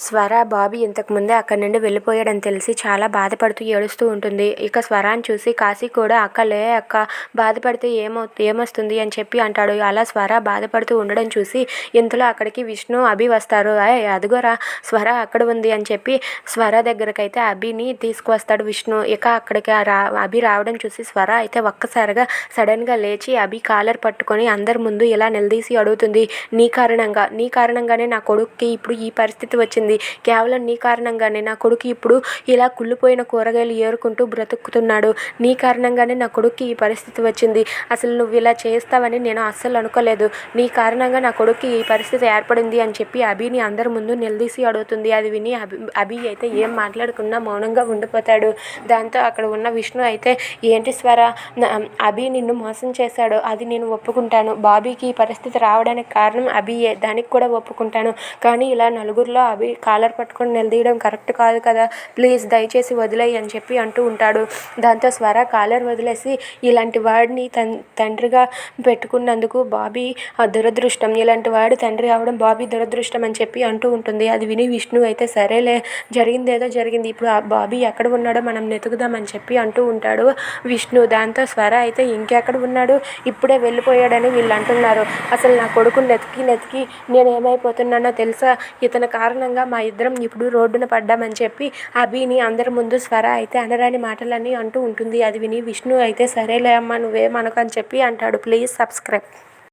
స్వర బాబీ ఇంతకుముందే అక్కడి నుండి వెళ్ళిపోయాడని తెలిసి చాలా బాధపడుతూ ఏడుస్తూ ఉంటుంది. ఇక స్వరాన్ని చూసి కాశీ కూడా అక్క లే అక్క బాధపడితే ఏమవు ఏమొస్తుంది అని చెప్పి అంటాడు. అలా స్వర బాధపడుతూ ఉండడం చూసి ఇంతలో అక్కడికి విష్ణు అభి వస్తారు. అదిగోరా స్వర అక్కడ ఉంది అని చెప్పి స్వర దగ్గరకైతే అభిని తీసుకువస్తాడు విష్ణు. ఇక అక్కడికి రా అభి రావడం చూసి స్వర అయితే ఒక్కసారిగా సడన్గా లేచి అభి కాలర్ పట్టుకొని అందరి ముందు ఇలా నిలదీసి అడుగుతుంది. నీ కారణంగా నీ కారణంగానే నా కొడుక్కి ఇప్పుడు ఈ పరిస్థితి వచ్చింది. కేవలం నీ కారణంగానే నా కొడుకు ఇప్పుడు ఇలా కుళ్ళిపోయిన కూరగాయలు ఏరుకుంటూ బ్రతుకుతున్నాడు. నీ కారణంగానే నా కొడుక్కి ఈ పరిస్థితి వచ్చింది. అసలు నువ్వు ఇలా చేస్తావని నేను అస్సలు అనుకోలేదు. నీ కారణంగా నా కొడుక్కి ఈ పరిస్థితి ఏర్పడింది అని చెప్పి అభిని అందరి ముందు నిలదీసి అడుగుతుంది. అది విని అభి అభి అయితే ఏం మాట్లాడకుండా మౌనంగా ఉండిపోతాడు. దాంతో అక్కడ ఉన్న విష్ణు అయితే ఏంటి స్వర? అభి నిన్ను మోసం చేశాడు. అది నేను ఒప్పుకుంటాను. బాబీకి ఈ పరిస్థితి రావడానికి కారణం అభియే. దానికి కూడా ఒప్పుకుంటాను. కానీ ఇలా నలుగురిలో అభి కాలర్ పట్టుకొని నిలదీయడం కరెక్ట్ కాదు కదా. ప్లీజ్ దయచేసి వదిలేయి అని చెప్పి అంటూ ఉంటాడు. దాంతో స్వర కాలర్ వదిలేసి ఇలాంటి వాడిని తన్ తండ్రిగా పెట్టుకున్నందుకు బాబీ దురదృష్టం. ఇలాంటి వాడు తండ్రి అవడం బాబీ దురదృష్టం అని చెప్పి అంటూ ఉంటుంది. అది విని విష్ణు అయితే సరేలే జరిగింది ఏదో జరిగింది. ఇప్పుడు ఆ బాబీ ఎక్కడ ఉన్నాడో మనం వెతుకుదామని చెప్పి అంటూ ఉంటాడు విష్ణు. దాంతో స్వర అయితే ఇంకెక్కడ ఉన్నాడు? ఇప్పుడే వెళ్ళిపోయాడని వీళ్ళు అంటున్నారు. అసలు నా కొడుకుని నెతికి నెతికి నేను ఏమైపోతున్నానో తెలుసా? ఇతని కారణంగా మా ఇద్దరం ఇప్పుడు రోడ్డున పడ్డామని చెప్పి అభిని అందరి ముందు స్వర అయితే అనరాని మాటలని అంటూ ఉంటుంది. అది విని విష్ణు అయితే సరేలే అమ్మా నువ్వేమనకు అని చెప్పి అంటాడు. Please subscribe.